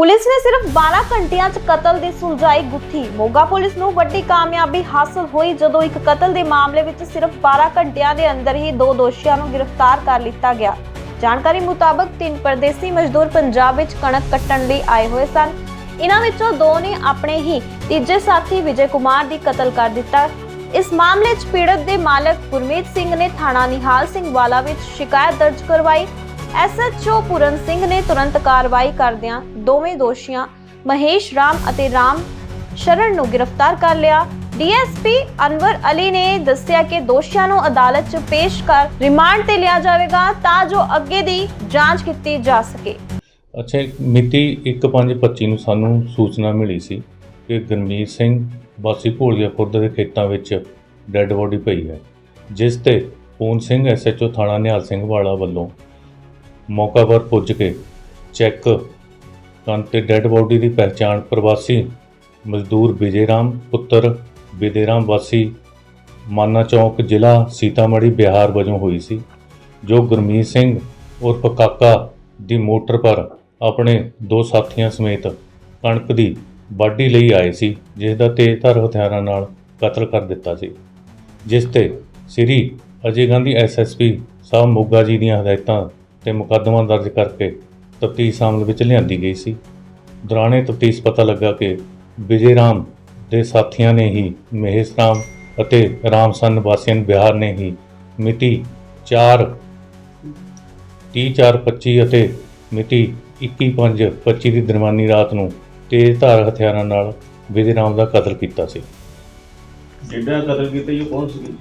Police ਨੇ ਸਿਰਫ 12 ਘੰਟਿਆਂ 'ਚ ਕਤਲ ਦੀ ਸੁਲਝਾਈ ਗੁੱਥੀ। ਮੋਗਾ ਪੁਲਿਸ ਨੂੰ ਵੱਡੀ ਕਾਮਯਾਬੀ ਹਾਸਲ ਹੋਈ ਜਦੋਂ ਇੱਕ ਕਤਲ ਦੇ ਮਾਮਲੇ ਵਿੱਚ ਸਿਰਫ 12 ਘੰਟਿਆਂ ਦੇ ਅੰਦਰ ਹੀ ਦੋ ਦੋਸ਼ੀਆਂ ਨੂੰ ਗ੍ਰਿਫਤਾਰ ਕਰ ਲਿੱਤਾ ਗਿਆ। ਜਾਣਕਾਰੀ ਮੁਤਾਬਕ ਤਿੰਨ ਪਰਦੇਸੀ ਮਜ਼ਦੂਰ ਪੰਜਾਬ ਵਿੱਚ ਕਣਕ ਕੱਟਣ ਲਈ ਆਏ ਹੋਏ ਸਨ। ਇਹਨਾਂ ਵਿੱਚੋਂ ਦੋ ਨੇ ਆਪਣੇ ਹੀ, ਤੀਜੇ ਸਾਥੀ ਵਿਜੇ ਕੁਮਾਰ ਦੀ ਕਤਲ ਕਰ ਦਿੱਤਾ। ਇਸ ਮਾਮਲੇ 'ਚ ਪੀੜਤ ਦੇ ਮਾਲਕ ਗੁਰਮੀਤ ਸਿੰਘ ਨੇ ਥਾਣਾ ਨਿਹਾਲ ਸਿੰਘ ਵਾਲਾ ਵਿੱਚ ਸ਼ਿਕਾਇਤ ਦਰਜ ਕਰਵਾਈ। ਐਸਐਚਓ ਪੂਰਨ ਸਿੰਘ ਨੇ ਤੁਰੰਤ ਕਾਰਵਾਈ ਕਰਦਿਆਂ ਦੋਵੇਂ ਦੋਸ਼ੀਆਂ ਮਹੇਸ਼ ਰਾਮ ਅਤੇ ਰਾਮ ਸ਼ਰਨ ਨੂੰ ਗ੍ਰਿਫਤਾਰ ਕਰ ਲਿਆ। ਡੀਐਸਪੀ ਅਨਵਰ ਅਲੀ ਨੇ ਦੱਸਿਆ ਕਿ ਦੋਸ਼ੀਆਂ ਨੂੰ ਅਦਾਲਤ 'ਚ ਪੇਸ਼ ਕਰ ਰਿਮਾਂਡ ਤੇ ਲਿਆ ਜਾਵੇਗਾ ਤਾਂ ਜੋ ਅੱਗੇ ਦੀ ਜਾਂਚ ਕੀਤੀ ਜਾ ਸਕੇ। ਅੱਛਾ, ਇੱਕ ਮਿਤੀ 1/5/25 ਨੂੰ ਸਾਨੂੰ ਸੂਚਨਾ ਮਿਲੀ ਸੀ ਕਿ ਗੁਰਮੀਤ ਸਿੰਘ ਵਾਸੀ ਭੋਲੀਆ ਖੁਰਦ ਦੇ ਖੇਤਾਂ ਵਿੱਚ ਡੈੱਡ ਬੋਡੀ ਪਈ ਹੈ, ਜਿਸ ਤੇ ਪੂਨ ਸਿੰਘ ਐਸਐਚਓ ਥਾਣਾ ਨਿਹਾਲ ਸਿੰਘ ਵਾਲਾ ਵੱਲੋਂ ਮੌਕਾ ਪਰ ਪੁੱਜ ਕੇ ਚੈੱਕ ਕਰਨ ਤੇ ਡੈੱਡ ਬੋਡੀ ਦੀ ਪਹਿਚਾਣ ਪ੍ਰਵਾਸੀ ਮਜ਼ਦੂਰ ਵਿਜੇ ਰਾਮ ਪੁੱਤਰ ਵਿਦੇ ਰਾਮ ਵਾਸੀ ਮਾਨਾ ਚੌਕ, ਜ਼ਿਲ੍ਹਾ ਸੀਤਾਮੜ੍ਹੀ, ਬਿਹਾਰ ਵਜੋਂ ਹੋਈ ਸੀ, ਜੋ ਗੁਰਮੀਤ ਸਿੰਘ ਉਰਫ ਕਾਕਾ ਦੀ ਮੋਟਰ ਪਰ ਆਪਣੇ ਦੋ ਸਾਥੀਆਂ ਸਮੇਤ ਕਣਕ ਦੀ ਵਾਢੀ ਲਈ ਆਏ ਸੀ, ਜਿਸ ਦਾ ਤੇਜ਼ਧਾਰ ਹਥਿਆਰਾਂ ਨਾਲ ਕਤਲ ਕਰ ਦਿੱਤਾ ਸੀ। ਜਿਸ ਤੇ ਸ੍ਰੀ ਅਜੇ ਗਾਂਧੀ ਐਸਐਸਪੀ ਸਾਹਿਬ ਮੋਗਾ ਜੀ ਦੀਆਂ ਹਦਾਇਤਾਂ ਤੇ ਮੁਕੱਦਮਾ ਦਰਜ ਕਰਕੇ ਤਫਤੀਸ਼ ਅਮਲ ਵਿੱਚ ਲਿਆਂਦੀ ਗਈ ਸੀ। ਦੌਰਾਨੇ ਤਫਤੀਸ਼ ਪਤਾ ਲੱਗਾ ਕਿ ਵਿਜੇ ਰਾਮ ਦੇ ਸਾਥੀਆਂ ਨੇ ਹੀ ਮਹੇਸ਼ ਰਾਮ ਅਤੇ ਰਾਮਸਨ ਵਾਸੀਆਂ ਬਿਹਾਰ ਨੇ ਹੀ ਮਿਤੀ 4 30/4/25 ਅਤੇ ਮਿਤੀ 21/5/25 ਦੀ ਦਰਮਾਨੀ ਰਾਤ ਨੂੰ ਤੇਜ਼ ਧਾਰ ਹਥਿਆਰਾਂ ਨਾਲ ਵਿਜੇ ਰਾਮ ਦਾ ਕਤਲ ਕੀਤਾ ਸੀ। ਜਿਹੜਾ ਕਤਲ ਕੀਤਾ ਜੀ ਉਹ ਕੌਣ ਸੀ?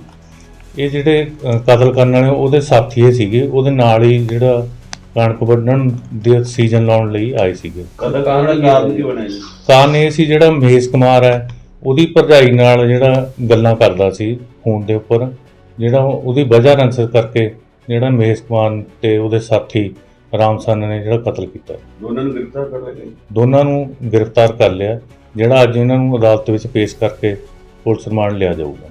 ਇਹ ਜਿਹੜੇ ਕਤਲ ਕਰਨ ਵਾਲੇ ਉਹਦੇ ਸਾਥੀ ਹੀ ਸੀਗੇ ਉਹਦੇ ਨਾਲ ਹੀ ਜਿਹੜਾ ਕਣਕ ਵੱਢਣ ਦੇ ਸੀਜ਼ਨ ਲਾਉਣ ਲਈ ਆਏ ਸੀਗੇ। ਕਤਲ ਕਰਨ ਦਾ ਕਾਰਨ ਕੀ ਬਣਿਆ ਜੀ? ਕਾਰਨ ਇਹ ਸੀ ਜਿਹੜਾ ਮਹੇਸ਼ ਕੁਮਾਰ ਹੈ ਉਹਦੀ ਭਰਜਾਈ ਨਾਲ ਜਿਹੜਾ ਗੱਲਾਂ ਕਰਦਾ ਸੀ ਫੋਨ ਦੇ ਉੱਪਰ ਜਿਹੜਾ ਉਹ- ਉਹਦੀ ਵਜ੍ਹਾ ਰੰਸਤ ਕਰਕੇ ਜਿਹੜਾ ਮਹੇਸ਼ ਕੁਮਾਰ ਤੇ ਉਹਦੇ ਸਾਥੀ ਰਾਮਸਨ ਨੇ ਜਿਹੜਾ ਕਤਲ ਕੀਤਾ। ਦੋਨਾਂ ਨੂੰ ਗ੍ਰਿਫਤਾਰ ਕਰ ਲਿਆ ਦੋਨਾਂ ਨੂੰ ਗ੍ਰਿਫਤਾਰ ਕਰ ਲਿਆ ਜਿਹੜਾ ਅੱਜ ਇਹਨਾਂ ਨੂੰ ਅਦਾਲਤ ਵਿੱਚ ਪੇਸ਼ ਕਰਕੇ ਪੁਲਿਸ ਰਿਮਾਂਡ ਲਿਆ ਜਾਊਗਾ।